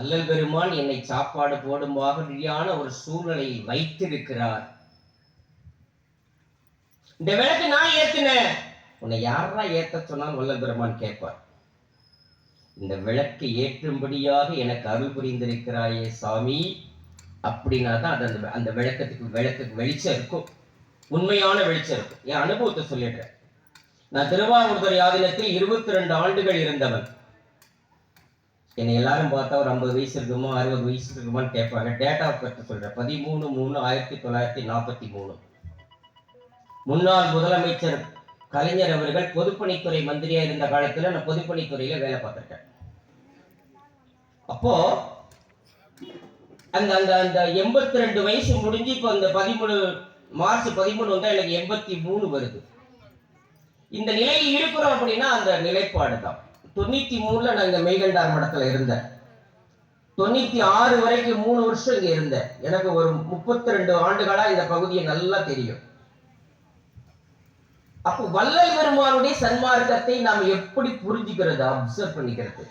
வள்ளல் பெருமான் என்னை சாப்பாடு போடும்படியான ஒரு சூழ்நிலையை வைத்திருக்கிறார். இந்த விளக்கு நான் ஏத்தினேன். உன்னை யாரா ஏத்த சொன்னால் வல்லல் பெருமான் கேட்பார். இந்த விளக்கை ஏற்றும்படியாக எனக்கு அருள் புரிந்திருக்கிறாயே சாமி. அப்படின்னா தான் அது அந்த அந்த விளக்கத்துக்கு விளக்குக்கு வெளிச்சம் இருக்கும். உண்மையான வெளிச்சம் இருக்கும். என் அனுபவத்தை சொல்லிடுறேன். நான் திருவாவூர்துறை ஆதீனத்தில் இருபத்தி ரெண்டு ஆண்டுகள் இருந்தவன். என்னை எல்லாரும் பார்த்தா ஒரு ஐம்பது வயசு இருக்குமோ அறுபது வயசு இருக்குமான்னு கேட்பாங்க. டேட்டா பற்றி சொல்கிறேன் பதிமூணு மூணு ஆயிரத்தி தொள்ளாயிரத்தி நாற்பத்தி மூணு. முன்னாள் முதலமைச்சர் கலைஞர் அவர்கள் பொதுப்பணித்துறை மந்திரியாக இருந்த காலத்தில் நான் பொதுப்பணித்துறையில் வேலை பார்த்திருக்கேன். அப்போ அந்த அந்த அந்த எண்பத்தி ரெண்டு வயசு முடிஞ்சு இப்போ அந்த பதிமூணு மார்ச் பதிமூணு வந்தால் எனக்கு எண்பத்தி மூணு வருது. இந்த நிலையில் இருக்கிறோம் அப்படின்னா அந்த நிலைப்பாடு தான் தொண்ணூத்தி மூணுல நான் இங்க மெய்கண்டார் மடத்துல இருந்தேன். தொண்ணூத்தி ஆறு வரைக்கும் மூணு வருஷம் இங்க இருந்தேன். எனக்கு ஒரு முப்பத்தி ரெண்டு ஆண்டுகளா இந்த பகுதியை நல்லா தெரியும். அப்போ வல்லல் பெருமானுடைய சன்மார்க்கத்தை நாம் எப்படி புரிஞ்சுக்கிறது அப்சர்வ் பண்ணிக்கிறது?